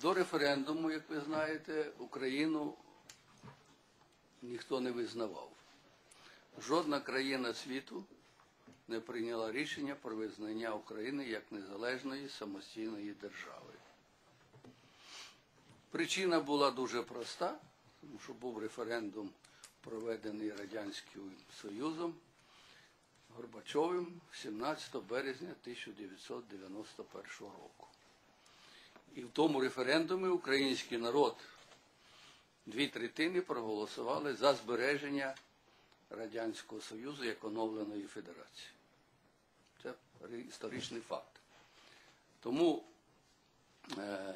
До референдуму, як ви знаєте, Україну ніхто не визнавав. Жодна країна світу не прийняла рішення про визнання України як незалежної самостійної держави. Причина була дуже проста, тому що був референдум, проведений Радянським Союзом Горбачовим 17 березня 1991 року. І в тому референдумі український народ дві третини проголосували за збереження Радянського Союзу як оновленої федерації. Це історичний факт. Тому е,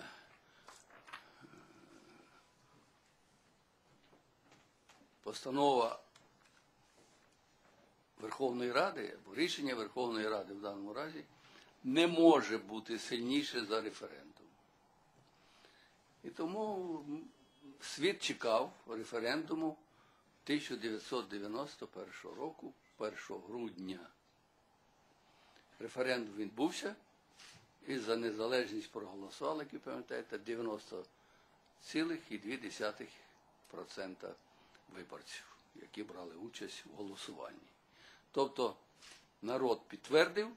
постанова Верховної Ради, або рішення Верховної Ради в даному разі, не може бути сильніше за референдум. І тому світ чекав референдуму 1991 року, 1 грудня. Референдум відбувся, і за незалежність проголосували, як ви пам'ятаєте, 90,2% виборців, які брали участь у голосуванні. Тобто народ підтвердив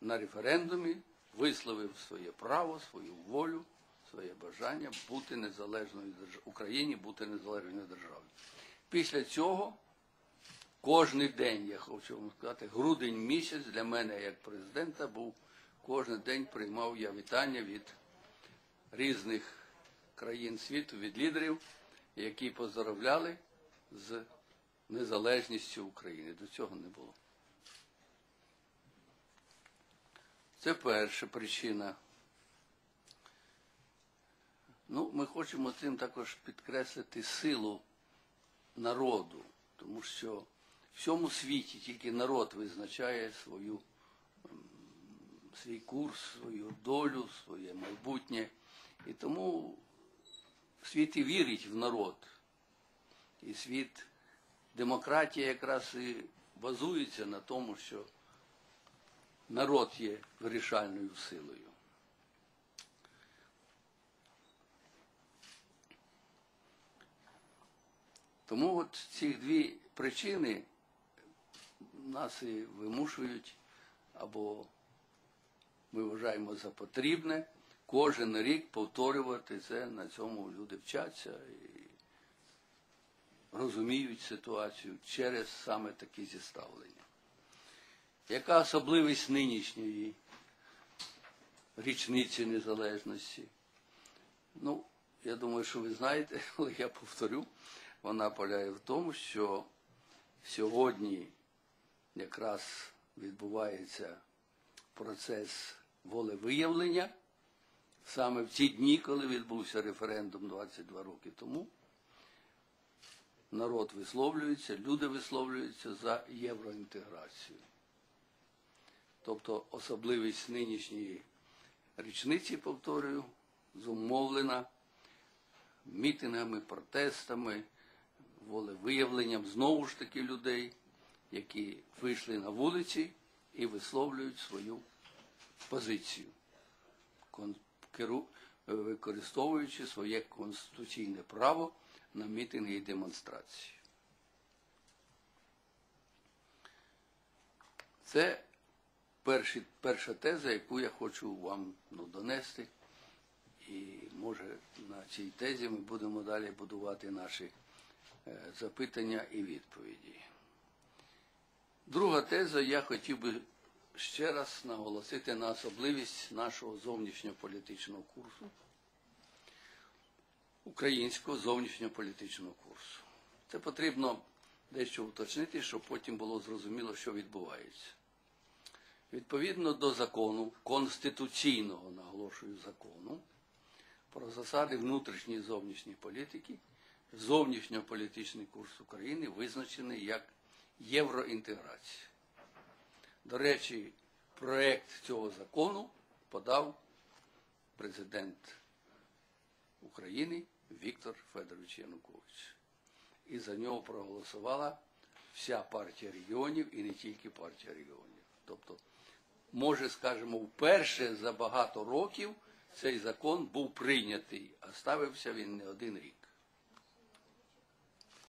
на референдумі, висловив своє право, свою волю, своє бажання бути незалежною державою, Україні бути незалежною державою. Після цього кожний день, я хочу вам сказати, грудень місяць для мене як президента був, кожен день приймав я вітання від різних країн світу, від лідерів, які поздоровляли з незалежністю України. До цього не було. Це перша причина. Ну, ми хочемо цим також підкреслити силу народу, тому що в всьому світі тільки народ визначає свою, свій курс, свою долю, своє майбутнє. І тому світ і вірить в народ. І світ, демократія якраз і базується на тому, що народ є вирішальною силою. Тому от ці дві причини нас і вимушують, або ми вважаємо за потрібне кожен рік повторювати це, на цьому люди вчаться і розуміють ситуацію через саме такі зіставлення. Яка особливість нинішньої річниці незалежності? Ну, я думаю, що ви знаєте, але я повторю, вона полягає в тому, що сьогодні якраз відбувається процес волевиявлення, саме в ті дні, коли відбувся референдум 22 роки тому. Народ висловлюється, люди висловлюються за євроінтеграцію. Тобто особливість нинішньої річниці, повторюю, зумовлена мітингами, протестами, волевиявленням знову ж таки людей, які вийшли на вулиці і висловлюють свою позицію, е, використовуючи своє конституційне право на мітинги і демонстрації. Це перші, перша теза, яку я хочу вам ну, донести. І може на цій тезі ми будемо далі будувати наші запитання і відповіді. Друга теза, я хотів би ще раз наголосити на особливість нашого зовнішньополітичного курсу, українського зовнішньополітичного курсу. Це потрібно дещо уточнити, щоб потім було зрозуміло, що відбувається. Відповідно до закону, конституційного, наголошую закону, про засади внутрішньої зовнішньої політики, зовнішньополітичний курс України визначений як євроінтеграція. До речі, проект цього закону подав президент України Віктор Федорович Янукович. І за нього проголосувала вся партія регіонів і не тільки партія регіонів. Тобто, може, скажімо, вперше за багато років цей закон був прийнятий, а ставився він не один рік.